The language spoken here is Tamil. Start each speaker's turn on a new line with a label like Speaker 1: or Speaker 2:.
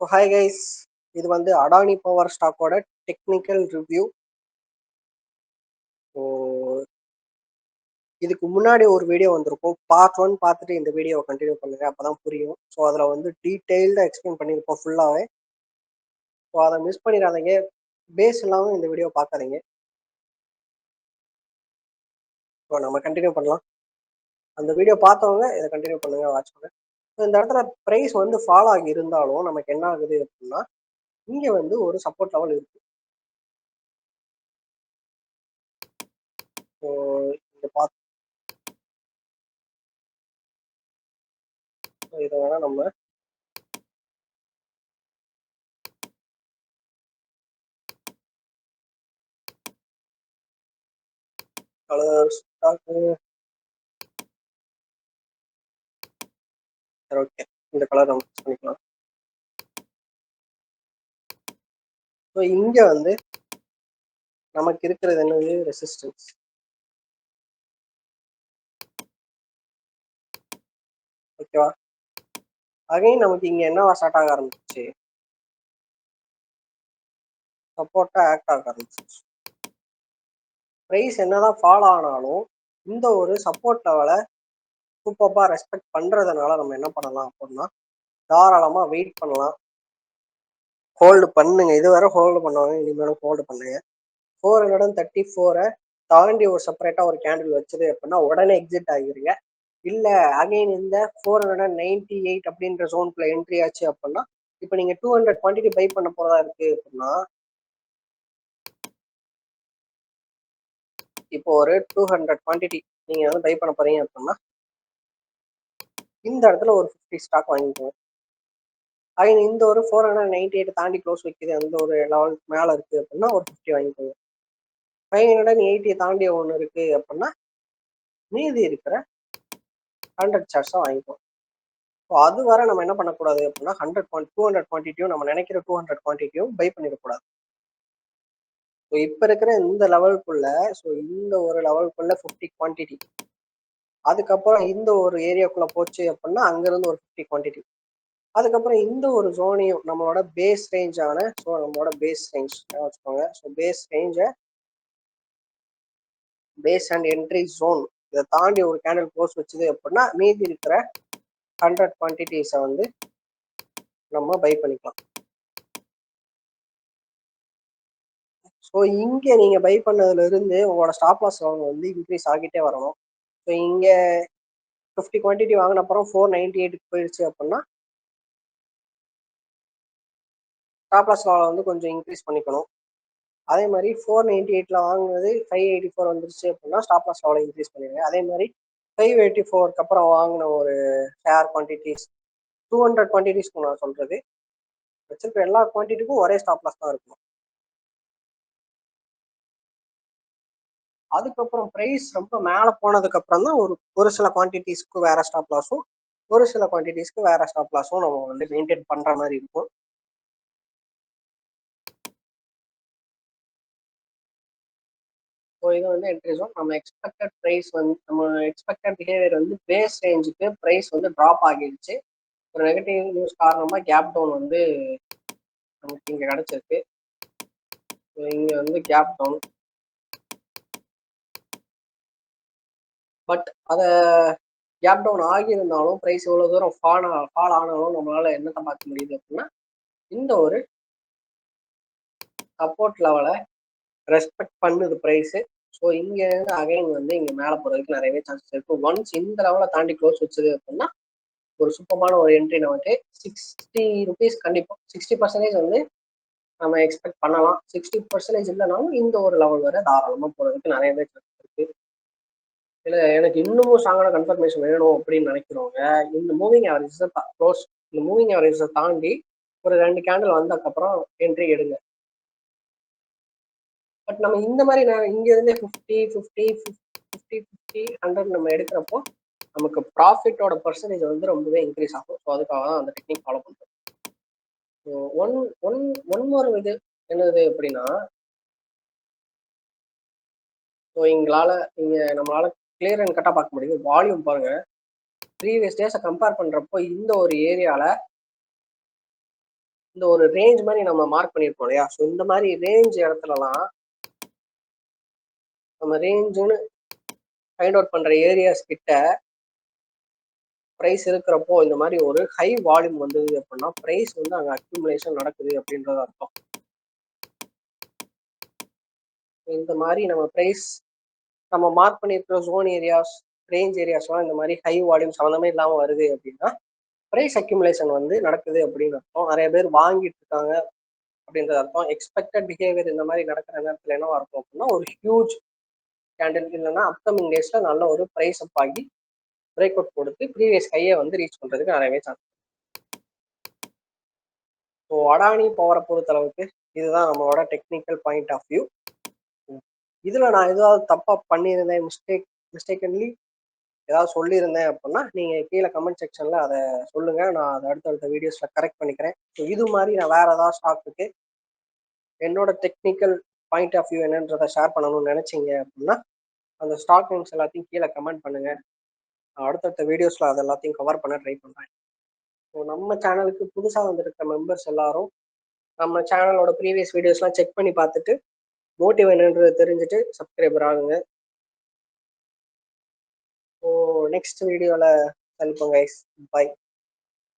Speaker 1: ஹாய் கைஸ் இது வந்து அடானி பவர் ஸ்டாக்கோட டெக்னிக்கல் ரிவ்யூ இதுக்கு முன்னாடி ஒரு வீடியோ வந்திருக்கும். பார்ட் ஒன் பார்த்துட்டு இந்த வீடியோவை கண்டினியூ பண்ணுங்க. அப்பதான் புரியும். ஸோ அதில் வந்து டீட்டெயில்டாக எக்ஸ்பிளைன் பண்ணியிருப்போம் ஃபுல்லாகவே ஸோ அதை மிஸ் பண்ணிடாதீங்க. பேஸ் இல்லாமல் இந்த வீடியோ பார்க்காதீங்க. ஸோ நம்ம கண்டினியூ பண்ணலாம். அந்த வீடியோ பார்த்தவங்க இதை கண்டினியூ பண்ணுங்க வாட்ச் பண்ணுங்க. இந்த இடத்துல ப்ரைஸ் வந்து ஃபாலோ ஆகி இருந்தாலும் நமக்கு என்ன ஆகுது அப்படின்னா இங்கே வந்து ஒரு சப்போர்ட் லெவல் இருக்கு. ஸோ இங்கே பார்த்து இதை வேணா நம்ம கலர் ஸ்டாக்கு சரி ஓகே இந்த கலர் நம்ம யூஸ் பண்ணிக்கலாம். ஸோ இங்கே வந்து நமக்கு இருக்கிறது என்னது? ரெசிஸ்டன்ஸ் ஓகேவா அகைன் நமக்கு இங்கே என்னவா ஸ்டார்ட் ஆக ஆரம்பிச்சு சப்போர்ட்டாக ஆக்ட் ஆக ஆரம்பிச்சிச்சு. ப்ரைஸ் என்னதான் ஃபாலோ ஆனாலும் இந்த ஒரு சப்போர்ட் லெவலை சூப்பராக ரெஸ்பெக்ட் பண்ணுறதுனால நம்ம என்ன பண்ணலாம் அப்படின்னா தாராளமாக வெயிட் பண்ணலாம். ஹோல்டு பண்ணுங்க. இது வரை ஹோல்டு பண்ணுவாங்க. இனிமேலும் ஹோல்டு பண்ணுங்க. ஃபோர் ஹண்ட்ரட் அண்ட் தேர்ட்டி ஃபோரை தாண்டி ஒரு செப்பரேட்டாக ஒரு கேண்டில் வச்சது அப்படின்னா உடனே எக்ஸிட் ஆகிருங்க. இல்லை அகைன் இந்த four hundred and ninety eight அப்படின்ற ஜோனுக்குள்ள என்ட்ரி ஆச்சு அப்படின்னா இப்போ நீங்கள் டூ ஹண்ட்ரட் குவான்டிட்டி பை பண்ண போகிறதா இருக்கு அப்படின்னா இப்போ ஒரு டூ ஹண்ட்ரட் குவான்டிட்டி நீங்கள் வந்து பை பண்ண போறீங்க அப்படின்னா இந்த இடத்துல ஒரு ஃபிஃப்டி ஸ்டாக் வாங்கிக்கோங்க. அகைன் இந்த ஒரு ஃபோர் ஹண்ட்ரட் நைன்டி எயிட் தாண்டி க்ளோஸ் வைக்கிது. அந்த ஒரு லெவல் மேலே இருக்குது அப்படின்னா ஒரு ஃபிஃப்டி வாங்கிக்கோங்க. ஃபைவ் ஹண்ட்ரட் எயிட்டியை தாண்டி ஒன்று இருக்குது அப்படின்னா மீதி இருக்கிற ஹண்ட்ரட் சார்ட்ஸாக வாங்கிக்கோங்க. ஸோ அது வரை நம்ம என்ன பண்ணக்கூடாது அப்படின்னா ஹண்ட்ரட் பாயிண்ட் டூ ஹண்ட்ரட் குவான்டிட்டியும் நம்ம நினைக்கிற டூ ஹண்ட்ரட் குவான்டிட்டியும் பை பண்ணிடக்கூடாது. ஸோ இப்போ இருக்கிற இந்த லெவலுக்குள்ள ஸோ இந்த ஒரு லெவலுக்குள்ள ஃபிஃப்டி குவான்டிட்டி அதுக்கப்புறம் இந்த ஒரு ஏரியாக்குள்ள போச்சு அப்படின்னா அங்கேருந்து ஒரு ஃபிஃப்டி குவான்டிட்டி அதுக்கப்புறம் இந்த ஒரு ஜோனையும் நம்மளோட பேஸ் ரேஞ்சான ஸோ நம்மளோட பேஸ் ரேஞ்ச் வச்சுக்கோங்க. ஸோ பேஸ் ரேஞ்சை பேஸ் அண்ட் என்ட்ரி ஜோன் இதை தாண்டி ஒரு கேண்டில் க்ளோஸ் வச்சுது அப்படின்னா மீதி இருக்கிற ஹண்ட்ரட் குவான்டிட்டிஸை வந்து நம்ம பை பண்ணிக்கலாம். ஸோ இங்கே நீங்கள் பை பண்ணதுலேருந்து உங்களோட ஸ்டாப் லாஸ் வந்து இன்க்ரீஸ் ஆகிட்டே வரணும். ஸோ இங்கே ஃபிஃப்டி குவான்டிட்டி வாங்கின அப்புறம் ஃபோர் நைன்டி எயிட்டுக்கு போயிடுச்சு அப்படின்னா ஸ்டாப் லாஸ் வந்து கொஞ்சம் இன்க்ரீஸ் பண்ணிக்கணும். அதே மாதிரி ஃபோர் நைன்டி எயிட்டில் வாங்கினது ஃபைவ் எயிட்டி ஃபோர் வந்துருச்சு அப்படின்னா ஸ்டாப் லாஸ் லாவில் இன்க்ரீஸ் பண்ணிடுங்க. அதே மாதிரி ஃபைவ் எயிட்டி ஃபோருக்கு அப்புறம் வாங்கின ஒரு ஷேர் குவான்டிட்டிஸ் டூ ஹண்ட்ரட் குவான்டிட்டிஸ்க்கு நான் சொல்கிறது வச்சிருக்கிற எல்லா குவான்டிட்டிக்கும் ஒரே ஸ்டாப் லாஸ் தான் இருக்கும். அதுக்கப்புறம் ப்ரைஸ் ரொம்ப மேலே போனதுக்கு அப்புறம் தான் ஒரு ஒரு சில குவான்டிட்டிஸ்க்கு வேற ஸ்டாப் லாஸும் ஒரு சில குவான்டிட்டிஸ்க்கு வேற ஸ்டாப் லாஸும் நம்ம வந்து மெயின்டைன் பண்ற மாதிரி இருக்கும். ஸோ இது வந்து என்ட்ரி ஜோன் நம்ம எக்ஸ்பெக்டட் ப்ரைஸ் வந்து நம்ம எக்ஸ்பெக்டட் பிஹேவியர் வந்து பேஸ் ரேஞ்சுக்கு ப்ரைஸ் வந்து ட்ராப் ஆகிடுச்சு. ஒரு நெகட்டிவ் நியூஸ் காரணமாக கேப் டவுன் வந்து நமக்கு இங்கே கிடச்சிருக்கு. இங்கே வந்து கேப் டவுன் பட் அதை கேப் டவுன் ஆகியிருந்தாலும் ப்ரைஸ் எவ்வளோ தூரம் ஃபால் ஃபால் ஆனாலும் நம்மளால் என்னத்தை பார்க்க முடியுது அப்படின்னா இந்த ஒரு சப்போர்ட் லெவலை ரெஸ்பெக்ட் பண்ணுது ப்ரைஸு ஸோ இங்கேருந்து அகைன் வந்து இங்கே மேலே போகிறதுக்கு நிறையவே சான்சஸ் இருக்கும் ஒன்ஸ் இந்த லெவலை தாண்டி க்ளோஸ் வச்சது அப்படின்னா ஒரு சூப்பமான ஒரு என்ட்ரி நமக்கு சிக்ஸ்டி ருபீஸ் கண்டிப்பாக சிக்ஸ்டி பர்சன்டேஜ் வந்து நம்ம எக்ஸ்பெக்ட் பண்ணலாம். சிக்ஸ்டி பர்சன்டேஜ் இல்லைனாலும் இந்த ஒரு லெவல் வரை தாராளமாக போகிறதுக்கு நிறையவே சான்ஸ் இல்லை எனக்கு இன்னமும் ஸ்ட்ராங்கான கன்ஃபர்மேஷன் வேணும் அப்படின்னு நினைக்கிறவங்க இந்த மூவிங் ஆவரேஜஸை க்ளோஸ் இந்த மூவிங் ஆவரேஜஸை தாண்டி ஒரு ரெண்டு கேண்டில் வந்ததுக்கப்புறம் என்ட்ரி எடுங்க. பட் நம்ம இந்த மாதிரி நான் இங்கேருந்தே fifty fifty fifty fifty hundred நம்ம எடுக்கிறப்போ நமக்கு ப்ராஃபிட்டோட பர்சன்டேஜ் வந்து ரொம்பவே இன்க்ரீஸ் ஆகும். ஸோ அதுக்காக தான் அந்த டெக்னிக் ஃபாலோ பண்ணுறோம் ஒன் ஒன் ஒன் மோர் இது என்னது அப்படின்னா ஸோ எங்களால் இங்கே நம்மளால கிளியர் அண்ட் கட்டாக பார்க்க முடியுது. வால்யூம் பாருங்க. ப்ரீவியஸ் டேஸை கம்பேர் பண்ணுறப்போ இந்த ஒரு ஏரியாவில் இந்த ஒரு ரேஞ்ச் மாதிரி நம்ம மார்க் பண்ணிருப்போம் இல்லையா? ஸோ இந்த மாதிரி ரேஞ்ச் இடத்துலலாம் நம்ம ரேஞ்சுன்னு ஃபைண்ட் அவுட் பண்ற ஏரியாஸ் கிட்ட ப்ரைஸ் இருக்கிறப்போ இந்த மாதிரி ஒரு ஹை வால்யூம் வந்தது அப்படின்னா ப்ரைஸ் வந்து அங்கே அக்யூமுலேஷன் நடக்குது அப்படின்றது அர்த்தம். இந்த மாதிரி நம்ம ப்ரைஸ் நம்ம மார்க் பண்ணியிருக்கிற ஜோன் ஏரியாஸ் ரேஞ்ச் ஏரியாஸ்லாம் இந்த மாதிரி ஹை வால்யூம் சம்மந்தமே இல்லாமல் வருது அப்படின்னா ப்ரைஸ் அக்யூமுலேஷன் வந்து நடக்குது அப்படின்னு அர்த்தம். நிறைய பேர் வாங்கிட்டு இருக்காங்க அப்படின்றது அர்த்தம். எக்ஸ்பெக்டட் பிஹேவியர் இந்த மாதிரி நடக்கிற நேரத்தில் என்னவா இருக்கும் அப்படின்னா ஒரு ஹியூஜ் கேண்டில் இல்லைன்னா அப்கமிங் டேஸில் நல்ல ஒரு ப்ரைஸ் அப் ஆகி பிரேக் அவுட் கொடுத்து ப்ரீவியஸ் ஹையை வந்து ரீச் பண்றதுக்கு நிறையவே சான்ஸ் ஸோ அடானி பவரை பொறுத்தளவுக்கு இதுதான் நம்மளோட டெக்னிக்கல் பாயிண்ட் ஆஃப் வியூ இதில் நான் ஏதாவது தப்பாக பண்ணியிருந்தேன் மிஸ்டேக் மிஸ்டேக்கன்லி ஏதாவது சொல்லியிருந்தேன் அப்படின்னா நீங்கள் கீழே கமெண்ட் செக்ஷனில் அதை சொல்லுங்கள் நான் அதை அடுத்தடுத்த வீடியோஸில் கரெக்ட் பண்ணிக்கிறேன். ஸோ இது மாதிரி நான் வேறு ஏதாவது ஸ்டாக்குக்கு என்னோட டெக்னிக்கல் பாயிண்ட் ஆஃப் வியூ என்னன்றதை ஷேர் பண்ணணும்னு நினச்சிங்க அப்படின்னா அந்த ஸ்டாக் நேம்ஸ் எல்லாத்தையும் கீழே கமெண்ட் பண்ணுங்கள் நான் அடுத்தடுத்த வீடியோஸில் அது எல்லாத்தையும் கவர் பண்ண ட்ரை பண்ணுறேன் ஸோ நம்ம சேனலுக்கு புதுசாக வந்திருக்க மெம்பர்ஸ் எல்லாரும் நம்ம சேனலோட ப்ரீவியஸ் வீடியோஸ்லாம் செக் பண்ணி பார்த்துட்டு மோட்டிவ் என்னன்றது தெரிஞ்சுட்டு சப்ஸ்கிரைபர் ஆகுங்க. ஸோ நெக்ஸ்ட் வீடியோவில் சந்திப்போம் கைஸ் பை